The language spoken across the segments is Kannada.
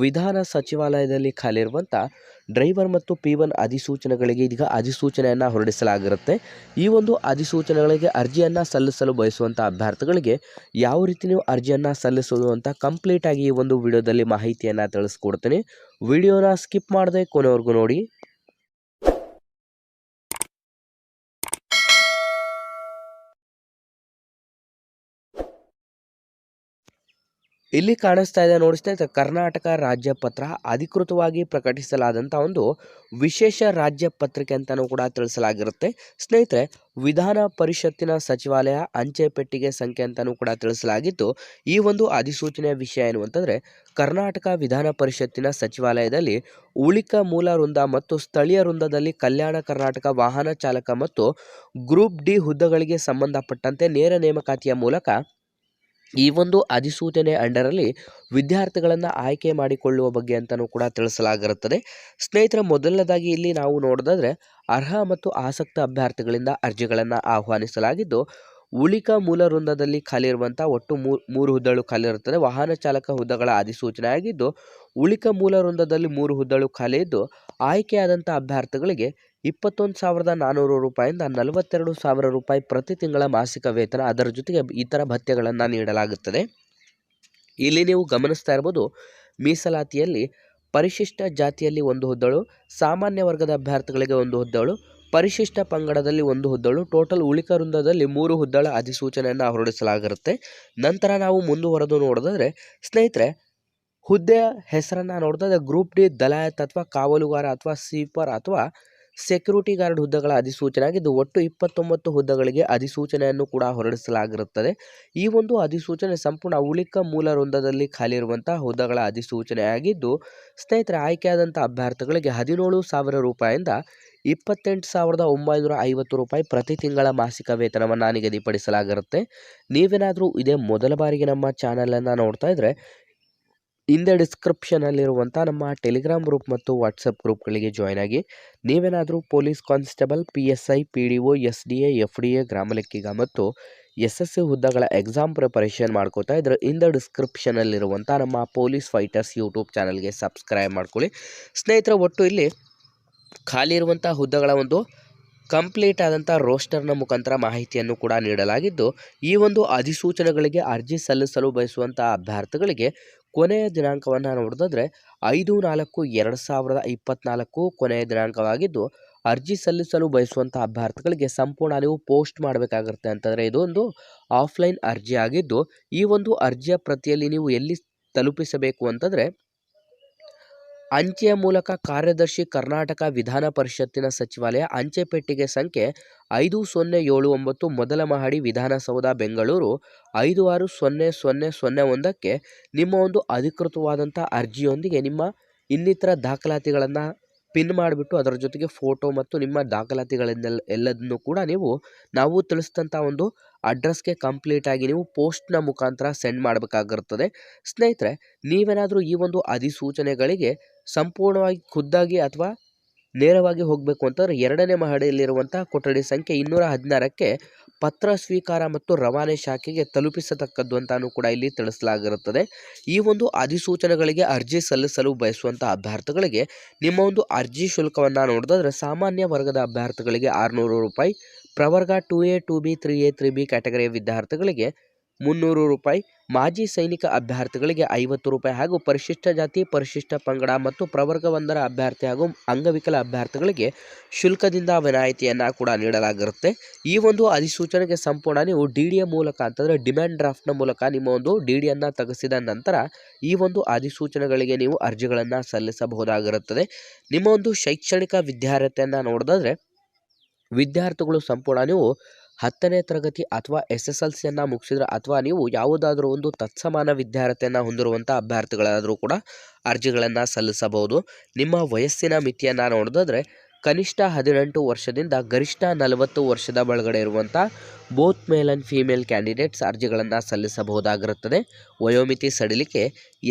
ವಿಧಾನ ಸಚಿವಾಲಯದಲ್ಲಿ ಖಾಲಿರುವಂಥ ಡ್ರೈವರ್ ಮತ್ತು ಪಿ ಒನ್ ಅಧಿಸೂಚನೆಗಳಿಗೆ ಇದೀಗ ಅಧಿಸೂಚನೆಯನ್ನು ಹೊರಡಿಸಲಾಗಿರುತ್ತೆ. ಈ ಒಂದು ಅಧಿಸೂಚನೆಗಳಿಗೆ ಅರ್ಜಿಯನ್ನು ಸಲ್ಲಿಸಲು ಬಯಸುವಂಥ ಅಭ್ಯರ್ಥಿಗಳಿಗೆ ಯಾವ ರೀತಿ ನೀವು ಅರ್ಜಿಯನ್ನು ಸಲ್ಲಿಸೋದು ಅಂತ ಕಂಪ್ಲೀಟಾಗಿ ಈ ಒಂದು ವಿಡಿಯೋದಲ್ಲಿ ಮಾಹಿತಿಯನ್ನು ತಿಳಿಸ್ಕೊಡ್ತೀನಿ. ವಿಡಿಯೋನ ಸ್ಕಿಪ್ ಮಾಡದೆ ಕೊನೆವರೆಗೂ ನೋಡಿ. ಇಲ್ಲಿ ಕಾಣಿಸ್ತಾ ಇದೆ ನೋಡಿ ಸ್ನೇಹಿತರೆ, ಕರ್ನಾಟಕ ರಾಜ್ಯ ಪತ್ರ ಅಧಿಕೃತವಾಗಿ ಪ್ರಕಟಿಸಲಾದಂಥ ಒಂದು ವಿಶೇಷ ರಾಜ್ಯ ಪತ್ರಿಕೆ ಅಂತಲೂ ಕೂಡ ತಿಳಿಸಲಾಗಿರುತ್ತೆ. ಸ್ನೇಹಿತರೆ, ವಿಧಾನ ಪರಿಷತ್ತಿನ ಸಚಿವಾಲಯ ಅಂಚೆ ಪೆಟ್ಟಿಗೆ ಸಂಖ್ಯೆ ಅಂತಲೂ ಕೂಡ ತಿಳಿಸಲಾಗಿತ್ತು. ಈ ಒಂದು ಅಧಿಸೂಚನೆಯ ವಿಷಯ ಏನು ಅಂತಂದರೆ, ಕರ್ನಾಟಕ ವಿಧಾನ ಪರಿಷತ್ತಿನ ಸಚಿವಾಲಯದಲ್ಲಿ ಉಳಿಕ ಮೂಲ ವೃಂದ ಮತ್ತು ಸ್ಥಳೀಯ ವೃಂದದಲ್ಲಿ ಕಲ್ಯಾಣ ಕರ್ನಾಟಕ ವಾಹನ ಚಾಲಕ ಮತ್ತು ಗ್ರೂಪ್ ಡಿ ಹುದ್ದೆಗಳಿಗೆ ಸಂಬಂಧಪಟ್ಟಂತೆ ನೇರ ನೇಮಕಾತಿಯ ಮೂಲಕ ಈ ಒಂದು ಅಧಿಸೂಚನೆ ಅಂಡರಲ್ಲಿ ವಿದ್ಯಾರ್ಥಿಗಳನ್ನು ಆಯ್ಕೆ ಮಾಡಿಕೊಳ್ಳುವ ಬಗ್ಗೆ ಅಂತಲೂ ಕೂಡ ತಿಳಿಸಲಾಗಿರುತ್ತದೆ. ಸ್ನೇಹಿತರ, ಮೊದಲನೇದಾಗಿ ಇಲ್ಲಿ ನಾವು ನೋಡೋದಾದರೆ ಅರ್ಹ ಮತ್ತು ಆಸಕ್ತ ಅಭ್ಯರ್ಥಿಗಳಿಂದ ಅರ್ಜಿಗಳನ್ನು ಆಹ್ವಾನಿಸಲಾಗಿದ್ದು ಉಳಿಕ ಮೂಲ ವೃಂದದಲ್ಲಿ ಖಾಲಿ ಇರುವಂಥ ಒಟ್ಟು ಮೂರು ಹುದ್ದೆಗಳು ಖಾಲಿ ಇರುತ್ತದೆ ವಾಹನ ಚಾಲಕ ಹುದ್ದೆಗಳ ಅಧಿಸೂಚನೆ ಆಗಿದ್ದು ಉಳಿಕ ಮೂಲ ವೃಂದದಲ್ಲಿ ಮೂರು ಹುದ್ದೆಗಳು ಖಾಲಿ ಇದ್ದು ಆಯ್ಕೆಯಾದಂಥ ಅಭ್ಯರ್ಥಿಗಳಿಗೆ ಇಪ್ಪತ್ತೊಂದು ಸಾವಿರದ ನಾನ್ನೂರು ರೂಪಾಯಿಂದ ನಲವತ್ತೆರಡು ಸಾವಿರ ರೂಪಾಯಿ ಪ್ರತಿ ತಿಂಗಳ ಮಾಸಿಕ ವೇತನ. ಅದರ ಜೊತೆಗೆ ಇತರ ಭತ್ಯೆಗಳನ್ನು ನೀಡಲಾಗುತ್ತದೆ. ಇಲ್ಲಿ ನೀವು ಗಮನಿಸ್ತಾ ಇರ್ಬೋದು, ಮೀಸಲಾತಿಯಲ್ಲಿ ಪರಿಶಿಷ್ಟ ಜಾತಿಯಲ್ಲಿ ಒಂದು ಹುದ್ದಳು, ಸಾಮಾನ್ಯ ವರ್ಗದ ಅಭ್ಯರ್ಥಿಗಳಿಗೆ ಒಂದು ಹುದ್ದಳು ಪರಿಶಿಷ್ಟ ಪಂಗಡದಲ್ಲಿ ಒಂದು ಹುದ್ದಳು, ಟೋಟಲ್ ಉಳಿಕ ವೃಂದದಲ್ಲಿ ಮೂರು ಹುದ್ದಳ ಅಧಿಸೂಚನೆಯನ್ನು ಹೊರಡಿಸಲಾಗಿರುತ್ತೆ ನಂತರ ನಾವು ಮುಂದುವರೆದು ನೋಡಿದ್ರೆ ಸ್ನೇಹಿತರೆ ಹುದ್ದೆಯ ಹೆಸರನ್ನು ನೋಡಿದ್ರೆ ಗ್ರೂಪ್ ಡಿ ದಲಾಯತ್ ಅಥವಾ ಕಾವಲುಗಾರ ಅಥವಾ ಸ್ವೀಪರ್ ಅಥವಾ ಸೆಕ್ಯೂರಿಟಿ ಗಾರ್ಡ್ ಹುದ್ದೆಗಳ ಅಧಿಸೂಚನೆ ಆಗಿದ್ದು, ಒಟ್ಟು ಇಪ್ಪತ್ತೊಂಬತ್ತು ಹುದ್ದೆಗಳಿಗೆ ಅಧಿಸೂಚನೆಯನ್ನು ಕೂಡ ಹೊರಡಿಸಲಾಗಿರುತ್ತದೆ. ಈ ಒಂದು ಅಧಿಸೂಚನೆ ಸಂಪೂರ್ಣ ಉಳಿಕ ಮೂಲ ವೃಂದದಲ್ಲಿ ಖಾಲಿ ಇರುವಂತಹ ಹುದ್ದೆಗಳ ಅಧಿಸೂಚನೆಯಾಗಿದ್ದು, ಸ್ನೇಹಿತರೆ ಆಯ್ಕೆಯಾದಂಥ ಅಭ್ಯರ್ಥಿಗಳಿಗೆ ಹದಿನೇಳು ಸಾವಿರ ರೂಪಾಯಿಂದ ಇಪ್ಪತ್ತೆಂಟು ಸಾವಿರದ ಒಂಬೈನೂರ ಐವತ್ತು ರೂಪಾಯಿ ಪ್ರತಿ ತಿಂಗಳ ಮಾಸಿಕ ವೇತನವನ್ನು ನಿಗದಿಪಡಿಸಲಾಗಿರುತ್ತೆ. ನೀವೇನಾದರೂ ಇದೇ ಮೊದಲ ಬಾರಿಗೆ ನಮ್ಮ ಚಾನಲನ್ನು ನೋಡ್ತಾ ಇದ್ದರೆ ಹಿಂದೆ ಡಿಸ್ಕ್ರಿಪ್ಷನಲ್ಲಿರುವಂಥ ನಮ್ಮ ಟೆಲಿಗ್ರಾಮ್ ಗ್ರೂಪ್ ಮತ್ತು ವಾಟ್ಸಪ್ ಗ್ರೂಪ್ಗಳಿಗೆ ಜಾಯ್ನ್ ಆಗಿ, ನೀವೇನಾದರೂ police constable, P S I, P D O, S D A, F D A ಗ್ರಾಮ ಲೆಕ್ಕಿಗ ಮತ್ತು ಎಸ್ ಎಸ್ ಸಿ ಹುದ್ದೆಗಳ ಎಕ್ಸಾಮ್ ಪ್ರಿಪರೇಷನ್ ಮಾಡ್ಕೋತಾ ಇದ್ರೆ ಇಂದ ಡಿಸ್ಕ್ರಿಪ್ಷನಲ್ಲಿರುವಂಥ ನಮ್ಮ ಪೊಲೀಸ್ ಫೈಟರ್ಸ್ ಯೂಟ್ಯೂಬ್ ಚಾನಲ್ಗೆ ಸಬ್ಸ್ಕ್ರೈಬ್ ಮಾಡ್ಕೊಳ್ಳಿ. ಸ್ನೇಹಿತರೆ, ಒಟ್ಟು ಇಲ್ಲಿ ಖಾಲಿ ಇರುವಂಥ ಹುದ್ದೆಗಳ ಒಂದು ಕಂಪ್ಲೀಟ್ ಆದಂಥ ರೋಸ್ಟರ್ನ ಮುಖಾಂತರ ಮಾಹಿತಿಯನ್ನು ಕೂಡ ನೀಡಲಾಗಿದ್ದು, ಈ ಒಂದು ಅಧಿಸೂಚನೆಗಳಿಗೆ ಅರ್ಜಿ ಸಲ್ಲಿಸಲು ಬಯಸುವಂಥ ಅಭ್ಯರ್ಥಿಗಳಿಗೆ ಕೊನೆಯ ದಿನಾಂಕವನ್ನು ನೋಡಿದ್ರೆ ಐದು, ನಾಲ್ಕು, ಎರಡು ಸಾವಿರದ ಇಪ್ಪತ್ತ್ನಾಲ್ಕು ಕೊನೆಯ ದಿನಾಂಕವಾಗಿದ್ದು, ಅರ್ಜಿ ಸಲ್ಲಿಸಲು ಬಯಸುವಂಥ ಅಭ್ಯರ್ಥಿಗಳಿಗೆ ಸಂಪೂರ್ಣ ನೀವು ಪೋಸ್ಟ್ ಮಾಡಬೇಕಾಗುತ್ತೆ ಅಂತಂದರೆ ಇದೊಂದು ಆಫ್ಲೈನ್ ಅರ್ಜಿ ಆಗಿದ್ದು, ಈ ಒಂದು ಅರ್ಜಿಯ ಪ್ರತಿಯಲ್ಲಿ ನೀವು ಎಲ್ಲಿ ತಲುಪಿಸಬೇಕು ಅಂತಂದರೆ ಅಂಚೆಯ ಮೂಲಕ ಕಾರ್ಯದರ್ಶಿ ಕರ್ನಾಟಕ ವಿಧಾನ ಪರಿಷತ್ತಿನ ಸಚಿವಾಲಯ ಅಂಚೆ ಪೆಟ್ಟಿಗೆ ಸಂಖ್ಯೆ ಐದು ಸೊನ್ನೆ ಏಳು ಒಂಬತ್ತು ಮೊದಲ ಮಹಡಿ ವಿಧಾನಸೌಧ, ಬೆಂಗಳೂರು ಐದು ಆರು ಸೊನ್ನೆ ಸೊನ್ನೆ ಸೊನ್ನೆ ಒಂದಕ್ಕೆ ನಿಮ್ಮ ಒಂದು ಅಧಿಕೃತವಾದಂಥ ಅರ್ಜಿಯೊಂದಿಗೆ ನಿಮ್ಮ ಇನ್ನಿತರ ದಾಖಲಾತಿಗಳನ್ನು ಪಿನ್ ಮಾಡಿಬಿಟ್ಟು ಅದರ ಜೊತೆಗೆ ಫೋಟೋ ಮತ್ತು ನಿಮ್ಮ ದಾಖಲಾತಿಗಳನ್ನೆಲ್ಲ, ಎಲ್ಲದನ್ನು ಕೂಡ ನೀವು, ನಾವು ತಿಳಿಸಿದಂಥ ಒಂದು ಅಡ್ರೆಸ್ಗೆ ಕಂಪ್ಲೀಟಾಗಿ ನೀವು ಪೋಸ್ಟ್ನ ಮುಖಾಂತರ ಸೆಂಡ್ ಮಾಡಬೇಕಾಗಿರುತ್ತದೆ. ಸ್ನೇಹಿತರೆ, ನೀವೇನಾದರೂ ಈ ಒಂದು ಅಧಿಸೂಚನೆಗಳಿಗೆ ಸಂಪೂರ್ಣವಾಗಿ ಖುದ್ದಾಗಿ ಅಥವಾ ನೇರವಾಗಿ ಹೋಗಬೇಕು ಅಂತಂದ್ರೆ ಎರಡನೇ ಮಹಡಿಯಲ್ಲಿರುವಂಥ ಕೊಠಡಿ ಸಂಖ್ಯೆ ಇನ್ನೂರ ಹದಿನಾರಕ್ಕೆ ಪತ್ರ ಸ್ವೀಕಾರ ಮತ್ತು ರವಾನೆ ಶಾಖೆಗೆ ತಲುಪಿಸತಕ್ಕದ್ದು ಅಂತಾನೂ ಕೂಡ ಇಲ್ಲಿ ತಿಳಿಸಲಾಗಿರುತ್ತದೆ. ಈ ಒಂದು ಅಧಿಸೂಚನೆಗಳಿಗೆ ಅರ್ಜಿ ಸಲ್ಲಿಸಲು ಬಯಸುವಂಥ ಅಭ್ಯರ್ಥಿಗಳಿಗೆ ನಿಮ್ಮ ಒಂದು ಅರ್ಜಿ ಶುಲ್ಕವನ್ನು ನೋಡಿದ್ರೆ ಸಾಮಾನ್ಯ ವರ್ಗದ ಅಭ್ಯರ್ಥಿಗಳಿಗೆ ಆರುನೂರು ರೂಪಾಯಿ, ಪ್ರವರ್ಗ two A, two B, three A, three B ಕ್ಯಾಟಗರಿಯ ವಿದ್ಯಾರ್ಥಿಗಳಿಗೆ ಮುನ್ನೂರು ರೂಪಾಯಿ. ಮಾಜಿ ಸೈನಿಕ ಅಭ್ಯರ್ಥಿಗಳಿಗೆ ಐವತ್ತು ರೂಪಾಯಿ ಹಾಗೂ ಪರಿಶಿಷ್ಟ ಜಾತಿ, ಪರಿಶಿಷ್ಟ ಪಂಗಡ ಮತ್ತು ಪ್ರವರ್ಗವೊಂದರ ಅಭ್ಯರ್ಥಿ ಹಾಗೂ ಅಂಗವಿಕಲ ಅಭ್ಯರ್ಥಿಗಳಿಗೆ ಶುಲ್ಕದಿಂದ ವಿನಾಯಿತಿಯನ್ನು ಕೂಡ ನೀಡಲಾಗಿರುತ್ತೆ. ಈ ಒಂದು ಅಧಿಸೂಚನೆಗೆ ಸಂಪೂರ್ಣ ನೀವು ಡಿ ಮೂಲಕ ಅಂತಂದರೆ ಡಿಮ್ಯಾಂಡ್ ಡ್ರಾಫ್ಟ್ನ ಮೂಲಕ ನಿಮ್ಮ ಒಂದು ಡಿ ಡಿಯನ್ನು ತೆಗೆಸಿದ ನಂತರ ಈ ಒಂದು ಅಧಿಸೂಚನೆಗಳಿಗೆ ನೀವು ಅರ್ಜಿಗಳನ್ನು ಸಲ್ಲಿಸಬಹುದಾಗಿರುತ್ತದೆ. ನಿಮ್ಮ ಒಂದು ಶೈಕ್ಷಣಿಕ ವಿದ್ಯಾರ್ಹತೆಯನ್ನು ನೋಡೋದಾದ್ರೆ, ವಿದ್ಯಾರ್ಥಿಗಳು ಸಂಪೂರ್ಣ ನೀವು ಹತ್ತನೇ ತರಗತಿ ಅಥವಾ ಎಸ್ ಎಸ್ ಎಲ್ ಸಿಯನ್ನು ಮುಗಿಸಿದ್ರೆ ಅಥವಾ ನೀವು ಯಾವುದಾದ್ರೂ ಒಂದು ತತ್ಸಮಾನ ವಿದ್ಯಾರ್ಥಿಯನ್ನು ಹೊಂದಿರುವಂಥ ಅಭ್ಯರ್ಥಿಗಳಾದರೂ ಕೂಡ ಅರ್ಜಿಗಳನ್ನು ಸಲ್ಲಿಸಬಹುದು. ನಿಮ್ಮ ವಯಸ್ಸಿನ ಮಿತಿಯನ್ನು ನೋಡೋದಾದ್ರೆ ಕನಿಷ್ಠ ಹದಿನೆಂಟು ವರ್ಷದಿಂದ ಗರಿಷ್ಠ ನಲವತ್ತು ವರ್ಷದ ಒಳಗಡೆ ಇರುವಂಥ both male and female candidates ಅರ್ಜಿಗಳನ್ನು ಸಲ್ಲಿಸಬಹುದಾಗಿರುತ್ತದೆ. ವಯೋಮಿತಿ ಸಡಿಲಿಕೆ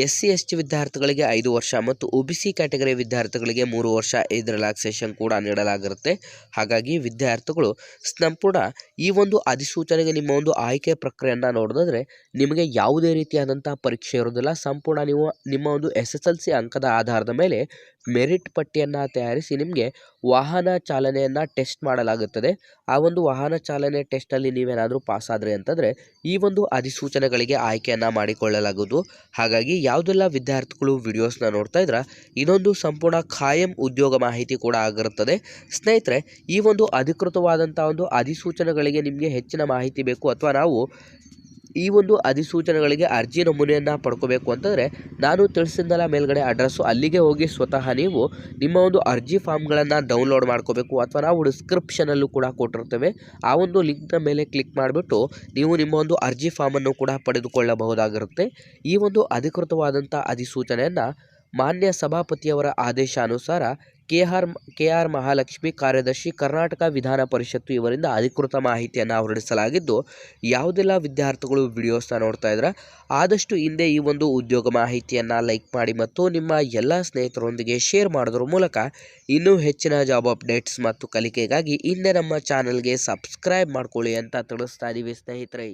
ಎಸ್ ಸಿ ಎಸ್ ಟಿ ವಿದ್ಯಾರ್ಥಿಗಳಿಗೆ ಐದು ವರ್ಷ ಮತ್ತು ಒ ಬಿ ಸಿ ಕ್ಯಾಟಗರಿ ವಿದ್ಯಾರ್ಥಿಗಳಿಗೆ ಮೂರು ವರ್ಷ ಇದು ರಿಲ್ಯಾಕ್ಸೇಷನ್ ಕೂಡ ನೀಡಲಾಗಿರುತ್ತೆ. ಹಾಗಾಗಿ ವಿದ್ಯಾರ್ಥಿಗಳು ಸಂಪೂರ್ಣ ಈ ಒಂದು ಅಧಿಸೂಚನೆಗೆ ನಿಮ್ಮ ಒಂದು ಆಯ್ಕೆ ಪ್ರಕ್ರಿಯೆಯನ್ನು ನೋಡೋದಾದ್ರೆ ನಿಮಗೆ ಯಾವುದೇ ರೀತಿಯಾದಂಥ ಪರೀಕ್ಷೆ ಇರೋದಿಲ್ಲ ಸಂಪೂರ್ಣ ನೀವು ನಿಮ್ಮ ಒಂದು ಎಸ್ ಎಸ್ ಎಲ್ ಸಿ ಅಂಕದ ಆಧಾರದ ಮೇಲೆ ಮೆರಿಟ್ ಪಟ್ಟಿಯನ್ನು ತಯಾರಿಸಿ ನಿಮಗೆ ವಾಹನ ಚಾಲನೆಯನ್ನು ಟೆಸ್ಟ್ ಮಾಡಲಾಗುತ್ತದೆ. ಆ ಒಂದು ವಾಹನ ಚಾಲನೆ ಟೆಸ್ಟಲ್ಲಿ ನೀವೇನಾದರೂ ಪಾಸ್ ಆದರೆ ಅಂತಂದರೆ ಈ ಒಂದು ಅಧಿಸೂಚನೆಗಳಿಗೆ ಆಯ್ಕೆಯನ್ನು ಮಾಡಿಕೊಳ್ಳಲಾಗುವುದು. ಹಾಗಾಗಿ ಯಾವುದೆಲ್ಲ ವಿದ್ಯಾರ್ಥಿಗಳು ವಿಡಿಯೋಸ್ನ ನೋಡ್ತಾ ಇದ್ರೆ ಇದೊಂದು ಸಂಪೂರ್ಣ ಖಾಯಂ ಉದ್ಯೋಗ ಮಾಹಿತಿ ಕೂಡ ಆಗಿರುತ್ತದೆ. ಸ್ನೇಹಿತರೆ, ಈ ಒಂದು ಅಧಿಕೃತವಾದಂಥ ಒಂದು ಅಧಿಸೂಚನೆಗಳಿಗೆ ನಿಮಗೆ ಹೆಚ್ಚಿನ ಮಾಹಿತಿ ಬೇಕು, ಅಥವಾ ನಾವು ಈ ಒಂದು ಅಧಿಸೂಚನೆಗಳಿಗೆ ಅರ್ಜಿ ನಮೂನೆಯನ್ನು ಪಡ್ಕೋಬೇಕು ಅಂತಂದರೆ ನಾನು ತಿಳಿಸಿದ್ದಲ್ಲ ಮೇಲ್ಗಡೆ ಅಡ್ರೆಸ್ಸು ಅಲ್ಲಿಗೆ ಹೋಗಿ ಸ್ವತಃ ನೀವು ನಿಮ್ಮ ಒಂದು ಅರ್ಜಿ ಫಾರ್ಮ್ಗಳನ್ನು ಡೌನ್ಲೋಡ್ ಮಾಡ್ಕೋಬೇಕು ಅಥವಾ ನಾವು ಡಿಸ್ಕ್ರಿಪ್ಷನಲ್ಲೂ ಕೂಡ ಕೊಟ್ಟಿರ್ತೇವೆ. ಆ ಒಂದು ಲಿಂಕ್ನ ಮೇಲೆ ಕ್ಲಿಕ್ ಮಾಡಿಬಿಟ್ಟು ನೀವು ನಿಮ್ಮ ಒಂದು ಅರ್ಜಿ ಫಾರ್ಮನ್ನು ಕೂಡ ಪಡೆದುಕೊಳ್ಳಬಹುದಾಗಿರುತ್ತೆ. ಈ ಒಂದು ಅಧಿಕೃತವಾದಂಥ ಅಧಿಸೂಚನೆಯನ್ನು ಮಾನ್ಯ ಸಭಾಪತಿಯವರ ಆದೇಶಾನುಸಾರ K R K R Mahalakshmi ಕಾರ್ಯದರ್ಶಿ ಕರ್ನಾಟಕ ವಿಧಾನ ಪರಿಷತ್ತು ಇವರಿಂದ ಅಧಿಕೃತ ಮಾಹಿತಿಯನ್ನು ಹೊರಡಿಸಲಾಗಿದ್ದು, ಯಾವುದೆಲ್ಲ ವಿದ್ಯಾರ್ಥಿಗಳು ವಿಡಿಯೋಸ್ನ ನೋಡ್ತಾ ಇದ್ರೆ, ಆದಷ್ಟು ಹಿಂದೆ ಈ ಒಂದು ಉದ್ಯೋಗ ಮಾಹಿತಿಯನ್ನು ಲೈಕ್ ಮಾಡಿ ಮತ್ತು ನಿಮ್ಮ ಎಲ್ಲ ಸ್ನೇಹಿತರೊಂದಿಗೆ ಶೇರ್ ಮಾಡೋದ್ರ ಮೂಲಕ ಇನ್ನೂ ಹೆಚ್ಚಿನ ಜಾಬ್ ಅಪ್ಡೇಟ್ಸ್ ಮತ್ತು ಕಲಿಕೆಗಾಗಿ ಹಿಂದೆ ನಮ್ಮ ಚಾನಲ್ಗೆ ಸಬ್ಸ್ಕ್ರೈಬ್ ಮಾಡ್ಕೊಳ್ಳಿ ಅಂತ ತಿಳಿಸ್ತಾ ಇದ್ದೀವಿ ಸ್ನೇಹಿತರೆ.